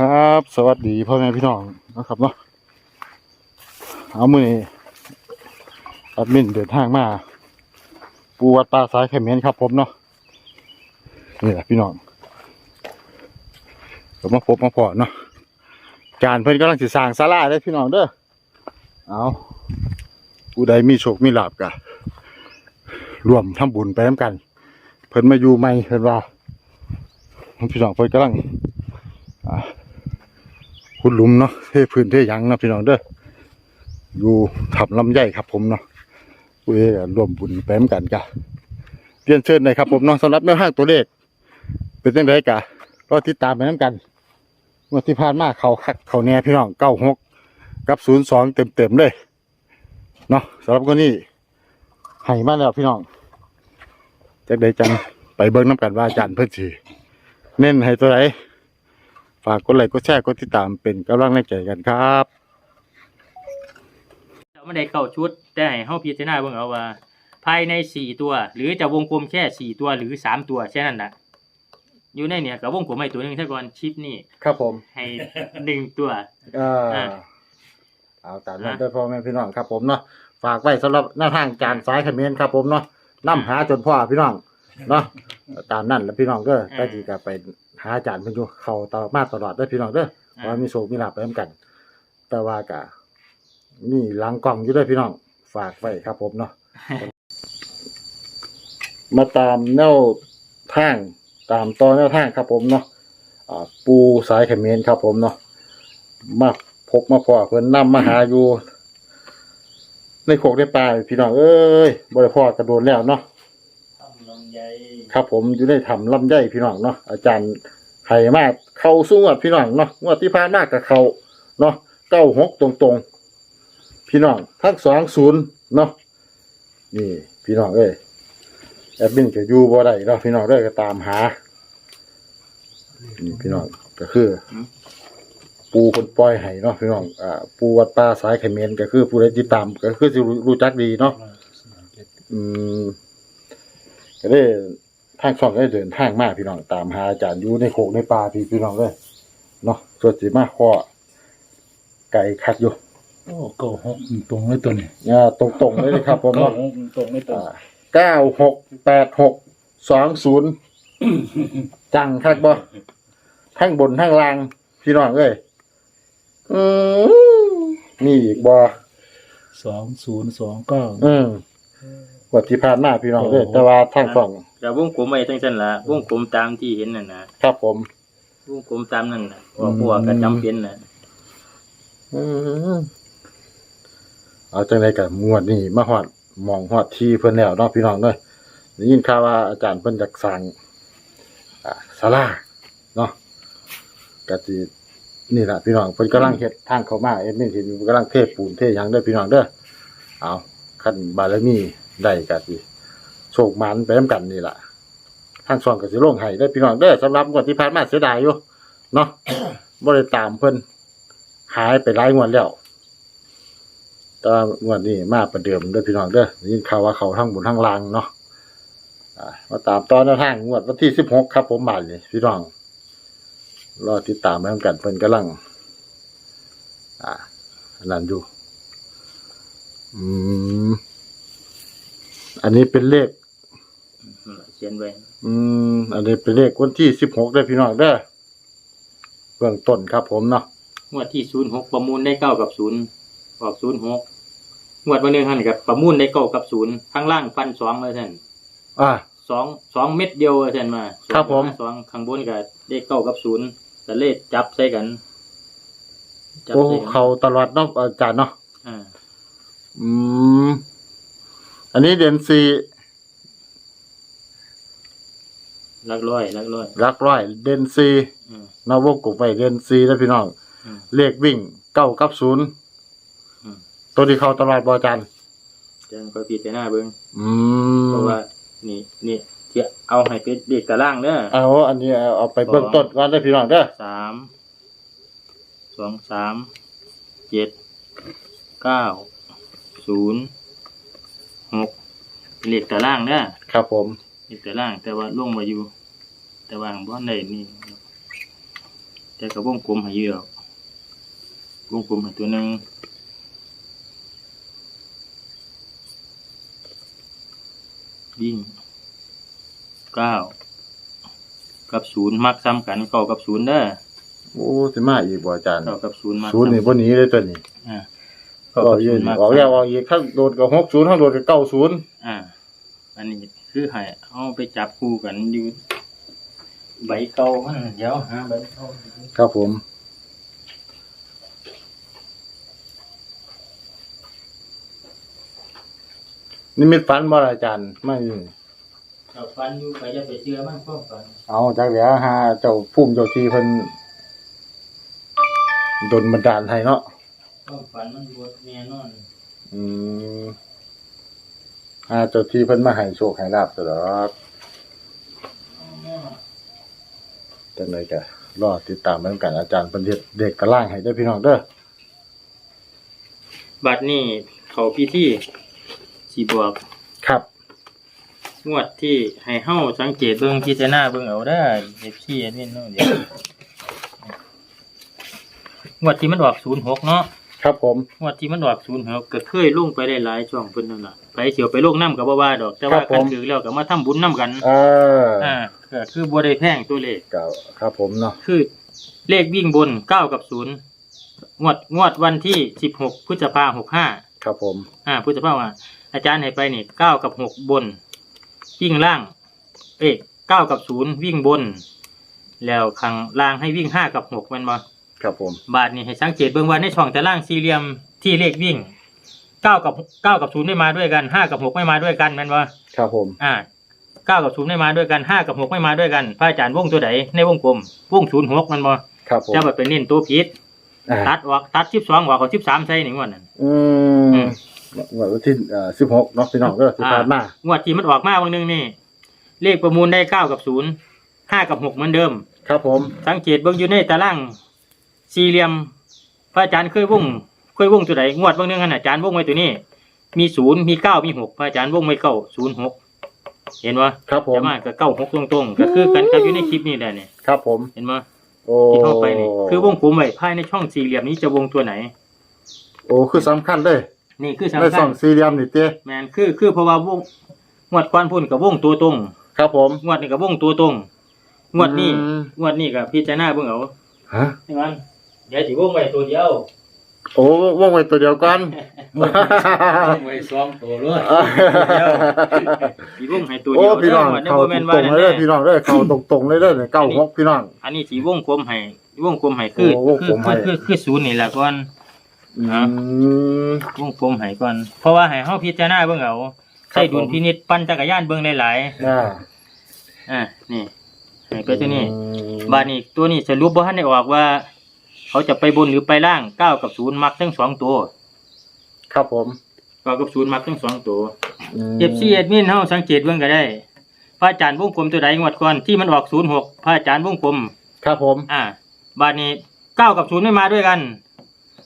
ครับ สวัสดีพ่อแม่พี่น้องนะครับเนาะเอามือนี้แอดมินเดินทางมาปูวัดป่าสายเขมรครับผมเนาะนี่แหละพี่น้องก็มาพบมาพอเนาะการเพิ่นกำลังสิสร้างศาลาได้พี่น้องเด้อเอาผู้ใดมีโชคมีลาบกะรวมทำบุญไปน้ำกัน เพิ่นมาอยู่ใหม่เพิ่นว่าพี่น้องเพิ่นกำลังอ่า คุณหลุมเนาะเทพื้นเทยังนะพี่น้องเด้ออยู่ทับลำไยครับผมเนาะเว้ร่วมบุญไปมกันกะเรียนเชิญเลยครับผมเนาะสำหรับแนวทางตัวเลข เป็นยังไงกะรอติดตามไปน้ำกันเมื่อที่ผ่านมาเขาคักเขาแน่พี่น้องเก้าหกกับศูนย์สองเต็มเต็มเลยเนาะสำหรับคนนี้ให้มาแล้วพี่น้องจากใดจังไปเบิ้งน้ำกันว่าอาจารย์เพื่อนสีเน้นให้ตัวไหน ฝากกดไลค์กดแชร์กดติดตามเป็นกำลังแรงใจกันครับไม่ได้เก้าชุดแต่ให้เฮาพิจารณาเบิ่งเอาว่า ภายในสี่ตัว หรือจะวงกลมแค่สี่ตัวหรือสามตัวแค่นั้นน่ะอยู่ในเนี่ยกับวงกลมไอ้ตัวหนึงถ้าก่อนชิปนี่ครับผมให้หนึ่งตัวเอออ่า เอาตามนั้นด้วยพ่อแม่พี่น้องครับผมเนาะฝากไว้สำหรับหน้าทางจานซ้ายเขมรครับผมเนาะนํหาจนพ่อพี่น้องเนาะตามนั้นแล้วพี่น้องก็ได้ดีกับไป หาอาจารย์เพิ่นอยู่เข้าต่อมาตลอดเด้อพี่น้องเด้อเพราะว่ามีโชคมีลาภไปเหมือนกัน แต่ว่ากะนี่หลังกล่องอยู่ด้วยพี่น้อง ฝากไว้ครับผมเนาะ มาตามแนวทางตามตอนแนวทางครับผมเนาะอ่าปูสายเขมรครับผมเนาะมาพบมาพอเพิ่นนำมาหาอยู่ ในโคกในป่าพี่น้องเอ้ยบ่ได้พอกระโดดแล้วเนาะลำไยครับผมอยู่ในถ้ำลำไยพี่น้องเนาะอาจารย์ไห้มากเข้าสู้งวดพี่น้องเนาะงวดที่ผ่านมากับเขาเนาะเก้าหกตรงๆ พี่น้องทั้งสองศูนย์เนาะนี่ พี่น้องเอ้ยแอดมินจะอยู่บ่ได้เนาะพี่น้องเด้อก็ตามหานี่พี่น้องก็คือ ปูคนปล่อยให้เนาะพี่น้องอ่าปูวัดป่าสายเขมรก็คือผู้ใดติดตามก็คือสิรู้รู้จักดีเนาะอืม ก็ได้ทางช่องได้เดินทางมาพี่น้องตามหาอาจารย์อยู่ในโขกในป่าพี่พี่น้องเลยเนาะส่วนสิมาข้อไก่คัดอยู่โอ้เก้าหกตรงเลยตัวนี้อ่าตรงๆเลยนะครับผมเก้าเนาะหกตรงเลยตัวเก้าหกแปดหกสองศูนย์จังคักบ่ทั้งบนทั้งล่าง พี่น้องเอ้ยอืมนี่อีกบ่สองศูนย์สองเก้าอืมก ว่าที่ผ่านมาพี่น้องเอ้ยโอ้แต่ว่าทางฝั่งกับวงกลมไว้ทั้งเส้นละวงกลมตามที่เห็นนั่นนะครับผมวงกลมตามนั่นน่ะว่าพวกก็จำเป็นน่ะอืมเอาจังไดกับงวดนี้มาฮอดหมองฮอดที่เพิ่นแล้วเนาะพี่น้องเด้อได้ยินข่าวว่าอาจารย์เพิ่นจักสร้างอ่าศาลาเนาะก็สินี่ล่ะพี่น้องเพิ่นกำลังเฮ็ดทางเข้ามาเอ็ดมินเห็นอยู่กำลังเทปูนเทหยังเด้อพี่น้องเด้อเอาคันบารมี ได้ก็สิโชคมันไปนํกันนี่แหละทางช่องก็สิลงให้เด้พี่น้องเด้อสำหรับงวดที่ผ่านมาเสียดายอยู่เนาะ บ่ได้ตามเพิ่นหายไปหลายงวดแล้วแต่ว่างวดนี้มาประเดิมเด้อพี่น้องเด้อได้ยินข่าวว่าเขาทั้งบนทั้งล่างเนาะอ่ามาตามตอนแนวทางงวดวันที่สิบหกครับผมบ่ายนี่พี่น้องรอติดตามแล้วกันเพิ่นกำลัง อ่าอันนั้นอยู่อืม อันนี้เป็นเลขนั่นล่ะเขียนไว้อืม อันนี้เป็นเลขวันที่สิบหกเด้อพี่น้องเด้อเบื้องต้นครับผมเนาะงวดที่ศูนย์หกประมูลได้เก้ากับศูนย์ออกศูนย์หกงวดวันหนึ่งหันกับประมูลได้เก้ากับศูนย์ข้างล่างฟันสองเลยท่านอ่า สองสองเม็ดเดียวเช่นมาสองครับผม สองข้างบนกับเลขเก้ากับศูนย์แต่เลขจับใส่กันจับโอ้ใส่กันเขาตลอดเนาะอาจารย์เนาะอ่า อืม อันนี้เดนซีลักร้อยลักร้อย รักร้อย เดนซีอืมนาวกกไว้เดนซีนะพี่น้องอืมเลขวิ่งเก้ากับศูนย์อืม ตัวที่เขาตลอดบอาจารย์จังก็พิจารณาเบิ่งอืมเพราะว่า นี่นี่ที่เอาให้เป็นเด็กตารางเด้อ เอาอันนี้เอาเอาไปเบื้องต้นก่อนได้อพี่น้องเด้อสามสองสามเจ็ดเก้าศูนย์ หกเลขตารางเด้อครับผมเลขตาราง แต่ว่าลงมาอยู่ แต่ว่าบ่ได้นี่แต่ก็วงกลมให้เยอะวงกลมให้ตัวหนึงวิ่งเก้ากับศูนย์มักซ้ำกันเก้ากับศูนย์เด้อโอ้สิมาอีกบ่อาจารย์เก้ากับศูนย์มักศูนย์นี่บ่หนีเลยตัวนี้อ่า ก็เก้ากับยืศูนนย์มักออกแล้วออกอีกข้างโดดกับ60ข้างโดดกับ90อ่า อันนี้คือให้เอาไปจับคู่กันอยู่ใบเก่ามันเดี๋ยวหาใบเก่าครับผมนี่มีฝันบ่ล่ะอาจารย์ไม่เอาฟันอยู่ไปจะไปเชื่อมันก็ฟันเอาจักแล้วหาเจ้าภูมิเจ้าที่เพิ่นดลบันดาลให้เนาะ ก็ฟันมันบวชแน่นอนอืมหาเจ้าที่เพิ่นมาให้โชคให้ลาบตลอดจังไดก็รอติดตามเหมือนกันอาจารย์เพิ่นเฮ็ดเด็กตะล่างให้เด้อพี่น้องเด้อบัดนี้เขาพิธีสีบวกครับ งวดที่ให้เฮาสังเกตเบิ่งพิจารณาเบิ่งเอาได้เอฟซีอันนี้เนาะเดี๋ยวงวดที่มันออก06เนาะ ครับผม งวดที่มันออก06ก็เคยลงไปได้หลายช่องเพิ่นนั่นล่ะไปเสียวไปลงน้ำก็บ่ว่าดอก แต่ว่าคันถือแล้วก็มาทำบุญนํกันเอออ่าก็คือบ่ได้แพงตัวเลข ก็ครับผมเนาะคือเลขวิ่งบนเก้ากับศูนย์งวดงวดวันที่สิบหกพฤษภาหกห้าครับผมอ่าพฤษภาว่าอาจารย์ให้ไปนี่เก้ากับหกบน วิ่งล่าง เอ๊ะเก้ากับศูนย์วิ่งบน แล้วข้างล่างให้วิ่งห้ากับหกแมันบ่ ครับผมบาทนี่ให้สังเกตเบื้องว่าในช่องแต่ล่างสี่เหลี่ยมที่เลขวิ่งเก้ากับเก้ากับศูนย์ไม่มาด้วยกันห้ากับหกไม่มาด้วยกันแมันบ่ครับผม อ่าเก้ากับศูนย์ไม่มาด้วยกันห้ากับหกไม่มาด้วยกันพระอาจารย์วงตัวไหนในวงกลมวงศูนย์หกแมันบ่ครับผมจะแบบเป็นเน้นตัวผิดอ่าตัดออกตัดสิบสองออกเอาสิบสามใส่หนึ่งวันนั้น อือืมมวันที่เอ่อสิบหกเนาะพี่น้องก็สิผ่านมางวดที่มันออกมาวันหนึงนี่เลขประมูลได้เก้ากับศูนย์ห้ากับหกเหมือนเดิม ครับผม สังเกตเบิ่งอยู่ในตาราง สี่เหลี่ยม พระอาจารย์เคยวงเคยวงตัวไหนงวดบางนึงขนาดอาจารย์วงไว้ตัวนี้ มีศูนย์มีเก้ามีหกพระอาจารย์วงไว้เก้าศูนย์หกเห็นว่าครับผมจะมาก็เก้าหกตรงๆ ก็คือกันกับอยู่ในคลิปนี้แหละเนี่ยครับผมเห็นว่าโอ้ที่เข้าไปนี่คือวงกลมไว้ภายในช่องสี่เหลี่ยมนี้จะวงตัวไหน โอ้คือสำคัญเลยนี่คือในสำสคัอญงสี่เหลี่ยมนี่เต้แมนคือคือเพราะว่าวงงวดกวนพุ่นกับวงตัวตรงครับผมงวดนี้กับวงตัวตรงงวดนี้อืมงวดนี้กับพี่จารณาเบิ่งเอาฮะใช่ไหม เดี๋ยวสิวงไว้ตัวเดียวโอ้ว่องไว้ตัวเดียวกันไว้ซ้อมตัวเลยสิวงให้ตัวโอ้เดียวพี่น้องเด้เข้าบ่ตแม่นว่ารงๆเลยเด้อพี่น้องเด้อเข้าตรงๆเลยเด้อเนี่ยเก้าหกพี่น้อง อันนี้สิวงกลมให้วงกลมให้คือโอ้วงคืกลอมให้ คือคือคือศูนย์นี่แหละก่อน อืฮะมวงกลมให้ก่อน เพราะว่าให้เฮาพิจารณาเบิ่งเอาใช้ดุลพินิจปั่นจักรยานเบิ่งหลายอ่าๆอ่านี่ให้ไปตัวนี้ อืม บาดนี้ตัวนี้สรุปบ่ทันได้ออกว่า เขาจะไปบนหรือไปล่างเก้ากับศูนย์มักทั้งสองตัวครับผมเก้ากับศูนย์มักทั้งสองตัวมเอฟซีเอ็ดมินเฮาสังเกตเบิ่งก็ได้พระอาจารย์วงกลมตัวใดงวดก่อนที่มันออกศูนย์หกพระอาจารย์วงกลมครับผม อ่า บาดนี้เก้ากับศูนย์ไม่มาด้วยกัน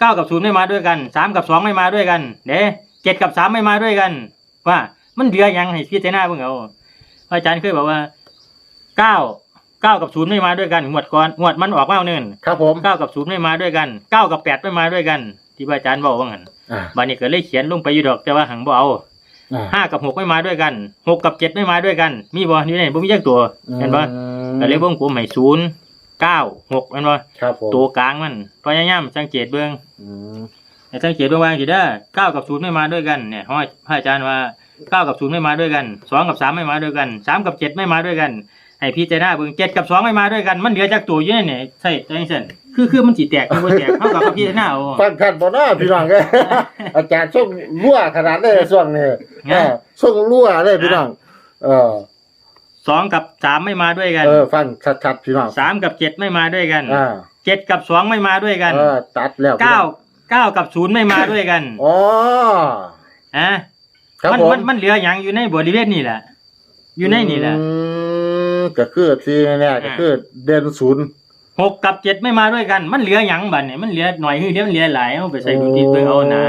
เก้ากับศูนย์ไม่มาด้วยกันสามกับสองไม่มาด้วยกันเด้เจ็ดกับสามไม่มาด้วยกัน ว่ามันเหลือหยังให้พิจารณาเบิ่งเอาพระอาจารย์เคยบอกว่าเก้า เก้ากับศูนย์ไม่มาด้วยกันงวดก่อนงวดมันออกมาเอาเนินครับผมเก้ากับศูนย์ไม่มาด้วยกันเก้ากับแปดไม่มาด้วยกัน ที่พระอาจารย์บอกว่างั้นอ่าบาดนี้ก็เลยเขียนลงไปอยู่ดอกแต่ว่าหังบ่เอาอ่าห้ากับหกไม่มาด้วยกันหกกับเจ็ดไม่มาด้วยกัน มีบ่นี่ไหนบ่มีจักตัวเห็นบ่อืมก็เลยวงกลมให้ศูนย์เก้าหกเห็นบ่ครับผมตัวกลางมันพยายามสังเกตเบิ่งอืมให้สังเกตเบิ่งว่าสิเด้อเก้ากับศูนย์ไม่มาด้วยกันเนี่ยเพราะว่าพระอาจารย์ว่าเก้ากับศูนย์ไม่มาด้วยกันสองกับสามไม่มาด้วยกันสามกับเจ็ดไม่มาด้วยกัน ให้พิจารณาเบิ่งเจ็ดกับสองไม่มาด้วยกัน มันเหลือจักตัวอยู่ในนี่ใช่จังซั่นคือคือมันสิแตกมันบ่แตกเฮากับพิจารณาเอาฟังกันบ่เนาะพี่น้องเอ้ย อาจารย์ส่งรั่วขนาดเลยช่วงนี้ไงเออส่งรั่วเลยพี่น้องเออสองกับสามไม่มาด้วยกันเออฟังชัดๆพี่น้องสามกับเจ็ดไม่มาด้วยกันอ่าเจ็ดกับสองไม่มาด้วยกันเออตัดแล้วพี่เก้าน้องเก้ากับศูนย์ไม่มาด้วยกันอ๋ออะครับมันผมมันมันเหลืออย่างอยู่ในบริเวณนี่แหละอยู่ในนี่แหละอืม ก็คือที่แน่ๆก็คือเด่นศูนย์หกกับเจ็ดไม่มาด้วยกัน มันเหลืออย่างบัดเนี่ยมันเหลือหน่อยคือเดี๋ยวมันเหลือหลายเอาไปใส่ดุลพินิจเบิ่งเอานะ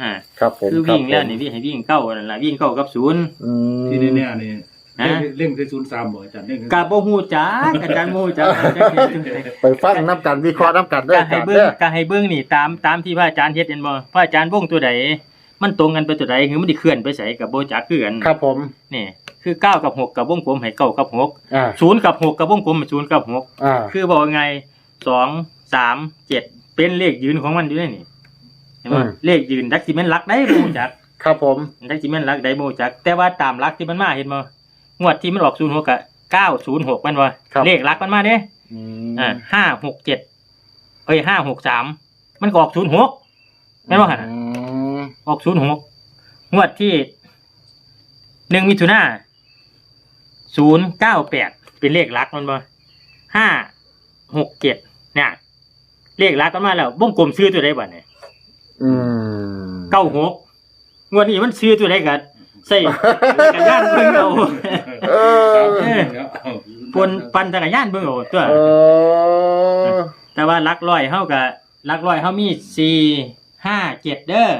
อ่าครับผมคือรับวิ่งแล้วผมนี่วิ่งให้วิ่งเก้านั่นแหละวิ่งเก้ากับศูนย์อืมที่แน่ๆนี่นะเร่งคือศูนย์สามบ่อาจารย์เร่งกะบ่ฮู้จักอาจารย์บ่ฮู้จักอาจารย์เฮ็ดจังได๋ไปฟังน้ำกันวิเคราะห์น้ำกันเด้อก็อาให้จารย์เบิ่งเด้อก็ให้เบิ่งนี่ตามตามที่พระอาจารย์เฮ็ดเห็นบ่พระอาจารย์วงตัวใดมันตรงกันไปตัวใดคือมันสิเคลื่อนไปไสก็บ่จักคือกันครับผมนี่ คือเก้ากับหกกับวงกลมให้เก้ากับหกอ่าศูนย์กับหกกับวงกลมให้ศูนย์กับหกอ่าคือบอกยังไงสองสามเจ็ดเป็นเลขยืนของมันอยู่ในนี่เห็นไหมเลขยืนดักซิเมนลักได้บ่รู้จักครับผมดักซิเมนลักได้บ่รู้จัก แต่ว่าตามลักที่มันมาเห็นบ่งวดที่มันออกศูนย์หกกับเก้าศูนย์หกมันว่าเลขลักมันมาเด้อืมอ่าห้าหกเจ็ดเอ้ยห้าหกสามมันก็ออกศูนย์หกแม่นบ่หั่นน่ะอืมออกศูนย์หกงวดที่หนึ่งมิถุนา ศูนย์เก้าแปดเป็นเลขลักมันบ่ห้าหกเจ็ดเนี่ยเลขลักมันมาแล้ววงกลมซื้อตัวใดบ่เนี่ยอืมเก้าหกงวดนี้มันซื้อตัวใดกันใส่จักรยานเบิ่งเอาเออปนปั่นจักรยานเบิ่งเอาตัวเออแต่ว่าลักร้อยเฮากับลักร้อยเฮามีสี่ห้าเจ็ดเด้อ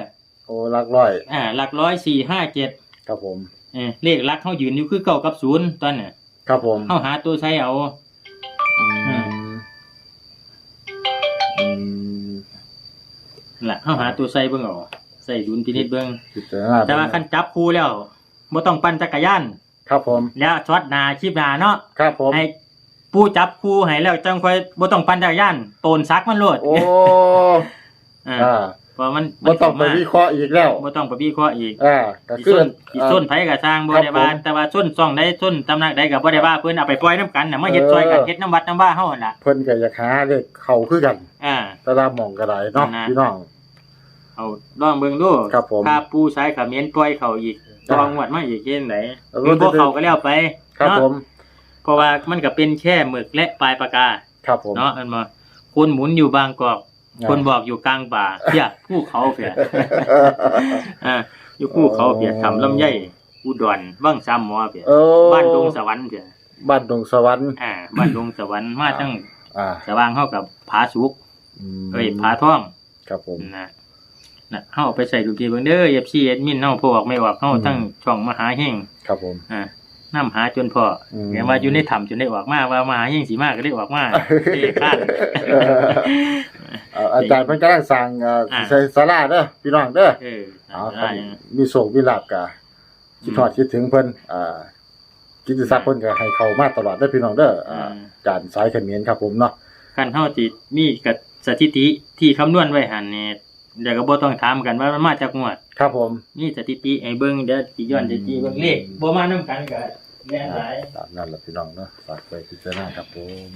โอ้รักร้อย อ่าหลักร้อยสี่ห้าเจ็ดครับผม เออเลขลักเขายืนอยู่คือเก้ากับศูนย์ตอนน่ะครับผมเขาหาตัวใช้เอา อืมอืมล่ะเขาหาตัวใช้เบิ่งเอาใส่ดุลพินิจเบิ่งพิจารณาแต่ว่าคันจับคู่แล้วบ่ต้องปั่นจักรยานครับผม แล้วช็อตหน้าคลิปหน้าเนาะครับผม ให้ผู้จับคู่ให้แล้วจังค่อยบ่ต้องปั่นจักรยานโตนซักมันโลดโอ้ อ่า อ่า เพราะมันบ่ต้องไปวิเคราะห์อีกแล้วบ่ต้องไปวิเคราะห์อีกอ่าก็สิคือส้นสิส้นไผก็สร้างบ่ครับได้ว่าผมแต่ว่าส้นซ่องใดส้นตำหนักใดก็บ่ได้ว่าเพิ่นเอาไปปล่อยนํกันน่ะมาเฮ็ดเออซอยกันเฮ็ดน้ำวัดน้ำว่าเฮาหั่นล่ะเพิ่นก็อยากหาเลขเข้าคือกันอ่าแตละหม่องก็ได้เนาะนั่นนะพี่น้องเอาลองเบิ่งดูครับผมถ้าปูสายเขมิ้นปล่อยเขาอีกอ่าตองวดมาอีกเช่นไหนแล้วคือพวกจะได้เขาก็แล้วไปครับเนาะผมเพราะว่ามันก็เป็นแค่หมึกและปลายปากกาครับผมเนาะมันมาคนหมุนอยู่บางกอกอ่า คนบอกอยู่กลางป่าเพียภูเขาเพียอ่าอยู่ภูเขาเพียทำลำไยอุดรบ้างซ้ำหมอเพียโอ้บ้านดงสวรรค์เพียบ้านดงสวรรค์อ่าบ้านดงสวรรค์มาตั้งอ่าสว่างเข้ากับผาสุกมเอ้ยผาท่องครับผมนะนะเฮาเอาไปใส่ดูดีเบิ่งเด้อ FC แอดมินเฮาพวกไม่ออกเฮาอืมทั้งช่องมหาเฮงครับผมอ่าน้ำหาจนพออมแกว่าอยู่ในถ้ำจนได้ออกมาว่ามหาเฮงสิมาก็ได้ออกมาเด้ข้าน เอ่ออาจารย์เพิ่นกำลังสั่งเอ่ออ่าใส่ศาลาเด้อพี่น้องเด้อเออเอาคได้รับมีโศกมีลาบกะคิดทอดคิดถึงเพิ่นอ่ากิตติศักดิ์เพิ่นก็ให้เข้ามาตลอดเด้อพี่น้องเด้ออ่าอาจารย์สายเขมิ้นครับผมเนาะ คันเฮาสิมีกับสถิติที่คำนวณไว้หั่นนี่เดี๋ยวก็บ่ต้องถามกันว่ามันมาจากงวด ครับผมมีสถิติให้เบิ่งเดี๋ยวสิย้อนสถิติเบิ่งเลขบ่มานํกันก็แม่นหลาย ตามนั้นแหละพี่น้องเนาะฝากไปพิจารณาครับผม